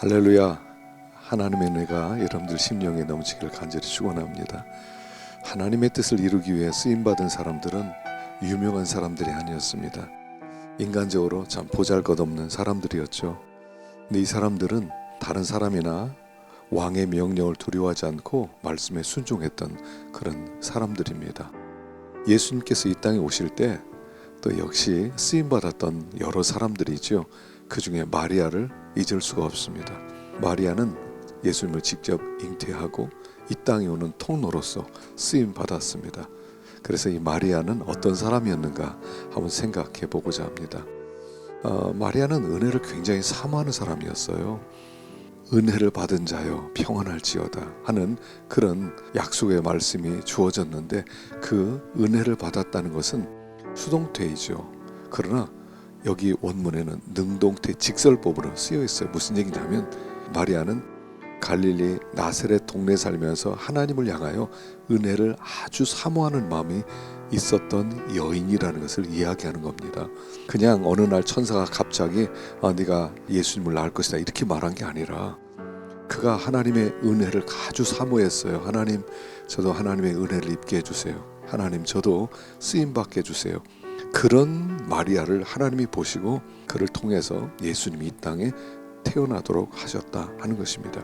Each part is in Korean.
할렐루야. 하나님의 은혜가 여러분들 심령에 넘치기를 간절히 축원합니다. 하나님의 뜻을 이루기 위해 쓰임 받은 사람들은 유명한 사람들이 아니었습니다. 인간적으로 참 보잘것없는 사람들이었죠. 근데 이 사람들은 다른 사람이나 왕의 명령을 두려워하지 않고 말씀에 순종했던 그런 사람들입니다. 예수님께서 이 땅에 오실 때 또 역시 쓰임 받았던 여러 사람들이죠. 그 중에 마리아를 잊을 수가 없습니다. 마리아는 예수님을 직접 잉태하고 이 땅에 오는 통로로서 쓰임 받았습니다. 그래서 이 마리아는 어떤 사람이었는가 한번 생각해 보고자 합니다. 어, 마리아는 은혜를 굉장히 사모하는 사람이었어요. 은혜를 받은 자여 평안할지어다 하는 그런 약속의 말씀이 주어졌는데 그 은혜를 받았다는 것은 수동태이죠. 그러나 여기 원문에는 능동태 직설법으로 쓰여 있어요. 무슨 얘기냐면 마리아는 갈릴리 나세렛 동네 살면서 하나님을 향하여 은혜를 아주 사모하는 마음이 있었던 여인이라는 것을 이야기하는 겁니다. 그냥 어느 날 천사가 갑자기 아, 네가 예수님을 낳을 것이다 이렇게 말한 게 아니라 그가 하나님의 은혜를 아주 사모했어요. 하나님, 저도 하나님의 은혜를 입게 해주세요. 하나님, 저도 쓰임 받게 해주세요. 그런 마리아를 하나님이 보시고 그를 통해서 예수님이 이 땅에 태어나도록 하셨다 하는 것입니다.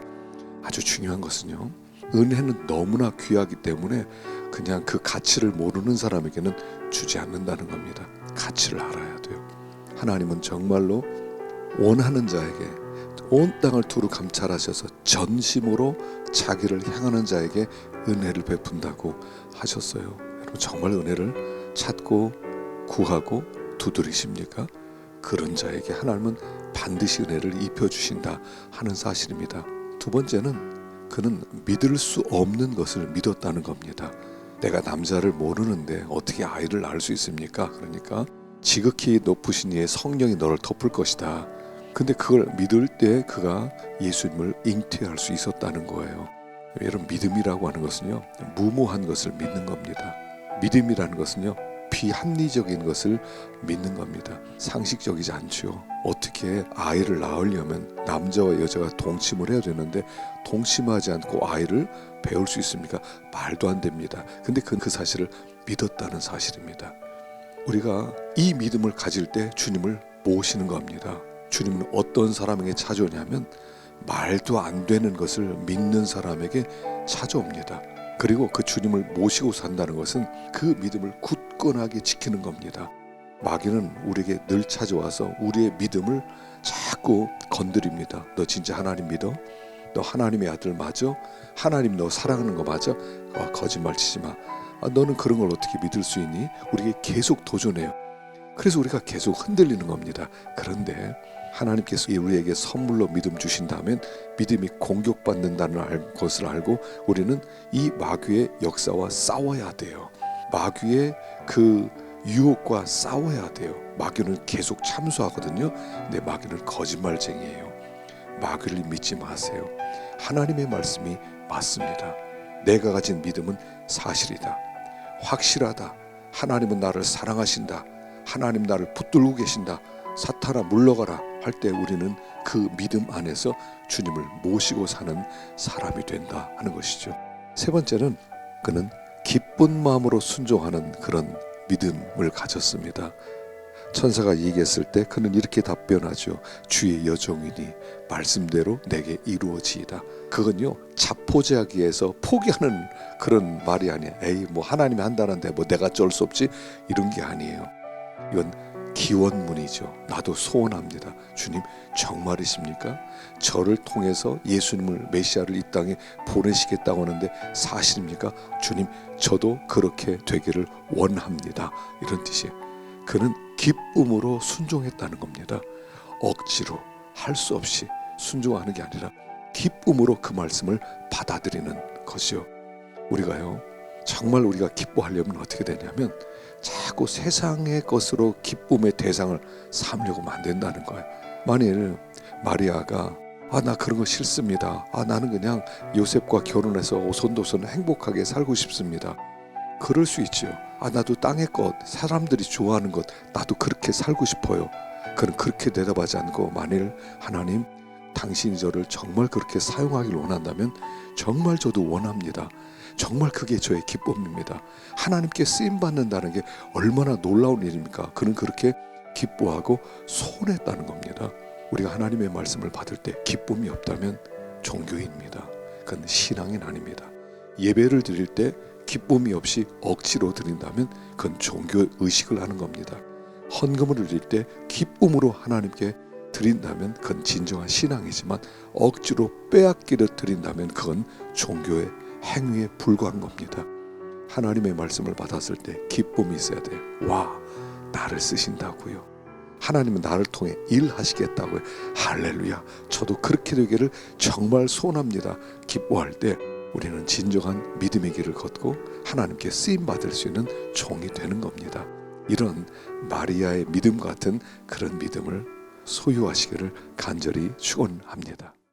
아주 중요한 것은요. 은혜는 너무나 귀하기 때문에 그냥 그 가치를 모르는 사람에게는 주지 않는다는 겁니다. 가치를 알아야 돼요. 하나님은 정말로 원하는 자에게 온 땅을 두루 감찰하셔서 전심으로 자기를 향하는 자에게 은혜를 베푼다고 하셨어요. 정말 은혜를 찾고 구하고 두드리십니까? 그런 자에게 하나님은 반드시 은혜를 입혀 주신다 하는 사실입니다. 두 번째는 그는 믿을 수 없는 것을 믿었다는 겁니다. 내가 남자를 모르는데 어떻게 아이를 낳을 수 있습니까? 그러니까 지극히 높으신 이의 성령이 너를 덮을 것이다. 근데 그걸 믿을 때 그가 예수님을 잉태할 수 있었다는 거예요. 여러분 믿음이라고 하는 것은요 무모한 것을 믿는 겁니다. 믿음이라는 것은요 비합리적인 것을 믿는 겁니다. 상식적이지 않죠. 어떻게 아이를 낳으려면 남자와 여자가 동침을 해야 되는데 동침하지 않고 아이를 배울 수 있습니까? 말도 안 됩니다. 근데 그, 그 사실을 믿었다는 사실입니다. 우리가 이 믿음을 가질 때 주님을 모시는 겁니다. 주님은 어떤 사람에게 찾아오냐면 말도 안 되는 것을 믿는 사람에게 찾아옵니다. 그리고 그 주님을 모시고 산다는 것은 그 믿음을 굳 건하게 지키는 겁니다. 마귀는 우리에게 늘 찾아와서 우리의 믿음을 자꾸 건드립니다. 너 진짜 하나님 믿어? 너 하나님의 아들 맞아? 하나님 너 사랑하는 거 맞아? 아, 거짓말 치지 마. 아, 너는 그런 걸 어떻게 믿을 수 있니? 우리에게 계속 도전해요. 그래서 우리가 계속 흔들리는 겁니다. 그런데 하나님께서 우리에게 선물로 믿음 주신다면 믿음이 공격받는다는 것을 알고 우리는 이 마귀의 역사와 싸워야 돼요. 마귀의 그 유혹과 싸워야 돼요. 마귀는 계속 참수하거든요. 근데 마귀는 거짓말쟁이에요. 마귀를 믿지 마세요. 하나님의 말씀이 맞습니다. 내가 가진 믿음은 사실이다. 확실하다. 하나님은 나를 사랑하신다. 하나님 나를 붙들고 계신다. 사탄아 물러가라 할 때 우리는 그 믿음 안에서 주님을 모시고 사는 사람이 된다 하는 것이죠. 세 번째는 그는 기쁜 마음으로 순종하는 그런 믿음을 가졌습니다. 천사가 얘기했을 때 그는 이렇게 답변하죠. 주의 여종이니 말씀대로 내게 이루어지이다. 그건요 자포자기에서 포기하는 그런 말이 아니야. 에이 뭐 하나님이 한다는데 뭐 내가 어쩔 수 없지 이런 게 아니에요. 이건 기원문이죠. 나도 소원합니다. 주님 정말이십니까? 저를 통해서 예수님을 메시아를 이 땅에 보내시겠다고 하는데 사실입니까? 주님 저도 그렇게 되기를 원합니다. 이런 뜻이에요. 그는 기쁨으로 순종했다는 겁니다. 억지로 할 수 없이 순종하는 게 아니라 기쁨으로 그 말씀을 받아들이는 것이요. 우리가요. 정말 우리가 기뻐하려면 어떻게 되냐면 자꾸 세상의 것으로 기쁨의 대상을 삼려고 안 된다는 거예요. 만일 마리아가 아 나 그런 거 싫습니다. 아 나는 그냥 요셉과 결혼해서 오손도손 행복하게 살고 싶습니다. 그럴 수 있지요. 아 나도 땅의 것, 사람들이 좋아하는 것, 나도 그렇게 살고 싶어요. 그는 그렇게 대답하지 않고 만일 하나님 당신이 저를 정말 그렇게 사용하길 원한다면 정말 저도 원합니다. 정말 그게 저의 기쁨입니다. 하나님께 쓰임 받는다는 게 얼마나 놀라운 일입니까? 그는 그렇게 기뻐하고 소원했다는 겁니다. 우리가 하나님의 말씀을 받을 때 기쁨이 없다면 종교입니다. 그건 신앙이 아닙니다. 예배를 드릴 때 기쁨이 없이 억지로 드린다면 그건 종교 의식을 하는 겁니다. 헌금을 드릴 때 기쁨으로 하나님께 드린다면 그건 진정한 신앙이지만 억지로 빼앗기려 드린다면 그건 종교의 행위에 불과한 겁니다. 하나님의 말씀을 받았을 때 기쁨이 있어야 돼요. 와, 나를 쓰신다고요. 하나님은 나를 통해 일하시겠다고요. 할렐루야. 저도 그렇게 되기를 정말 소원합니다. 기뻐할 때 우리는 진정한 믿음의 길을 걷고 하나님께 쓰임 받을 수 있는 종이 되는 겁니다. 이런 마리아의 믿음 같은 그런 믿음을 소유하시기를 간절히 축원합니다.